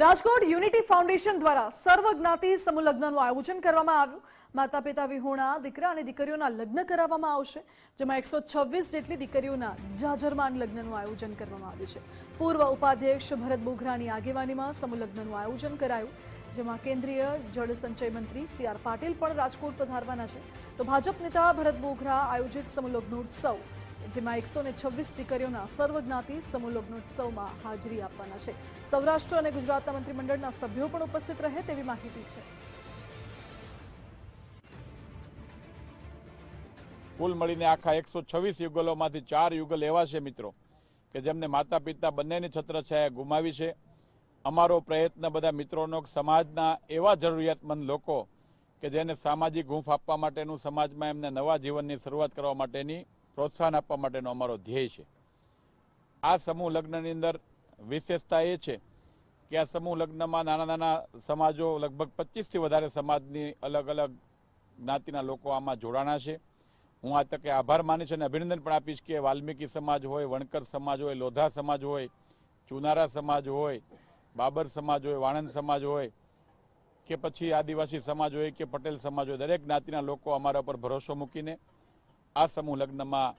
Rajkot unity foundation દ્વારા સર્વજ્ઞાતિ સમૂહ લગ્નનું આયોજન કરવામાં આવ્યું. માતા પિતા વિહોણા, દીકરા અને દીકરીઓના લગ્ન કરાવવામાં આવશે, જેમાં એકસો છવ્વીસ જેટલી દીકરીઓના જાજરમાન લગ્નનું આયોજન કરવામાં આવ્યું છે. પૂર્વ ઉપાધ્યક્ષ ભરત બોઘરાની આગેવાનીમાં સમૂહ લગ્નનું આયોજન કરાયું, જેમાં કેન્દ્રીય જળસંચય મંત્રી સી આર પાટીલ પણ રાજકોટ પધારવાના છે. તો ભાજપ નેતા ભરત બોઘરા આયોજિત સમૂહ લગ્નોત્સવ જેમાં એકસો ને છવ્વીસ દીકરીઓના સર્વજ્ઞાતિ સમૂહ લગ્નોત્સવમાં હાજરી આપવાના છે. સૌરાષ્ટ્ર અને ગુજરાતના મંત્રીમંડળના સભ્યો પણ ઉપસ્થિત રહે તેવી માહિતી છે. કુલ મળીને આખા એકસો છવ્વીસ યુગલોમાંથી ચાર યુગલ એવા છે મિત્રો કે જેમને માતા પિતા બંનેની છત્રછાયા ગુમાવી છે. અમારો પ્રયત્ન બધા મિત્રોનો સમાજના એવા જરૂરિયાતમંદ લોકો કે જેને સામાજિક હૂંફ આપવા માટેનું સમાજમાં એમને નવા જીવનની શરૂઆત કરવા માટેની પ્રોત્સાહન આપવા માટેનો અમારો ધ્યેય છે. આ સમૂહ લગ્નની અંદર વિશેષતા એ છે કે આ સમૂહ લગ્નમાં નાના નાના સમાજો લગભગ પચીસથી વધારે સમાજની અલગ અલગ જ્ઞાતિના લોકો આમાં જોડાણા છે. હું આ તકે આભાર માનીશ અને અભિનંદન પણ આપીશ કે વાલ્મીકી સમાજ હોય, વણકર સમાજ હોય, લોધા સમાજ હોય, ચુનારા સમાજ હોય, બાબર સમાજ હોય, વાણંદ સમાજ હોય, કે પછી આદિવાસી સમાજ હોય, કે પટેલ સમાજ હોય, દરેક જ્ઞાતિના લોકો અમારા પર ભરોસો મૂકીને આ સમૂહ લગ્નમાં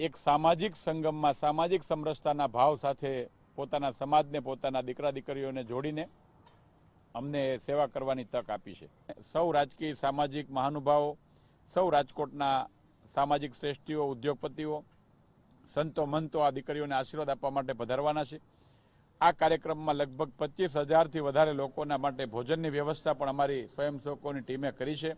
એક સામાજિક સંગમમાં, સામાજિક સમરસતાના ભાવ સાથે પોતાના સમાજને, પોતાના દીકરા દીકરીઓને જોડીને અમને સેવા કરવાની તક આપી છે. સૌ રાજકીય, સામાજિક મહાનુભાવો, સૌ રાજકોટના સામાજિક શ્રેષ્ઠીઓ, ઉદ્યોગપતિઓ, સંતો મંતો આ દીકરીઓને આશીર્વાદ આપવા માટે પધારવાના છે. આ કાર્યક્રમમાં લગભગ પચીસ હજારથી વધારે લોકોના માટે ભોજનની વ્યવસ્થા પણ અમારી સ્વયંસેવકોની ટીમે કરી છે.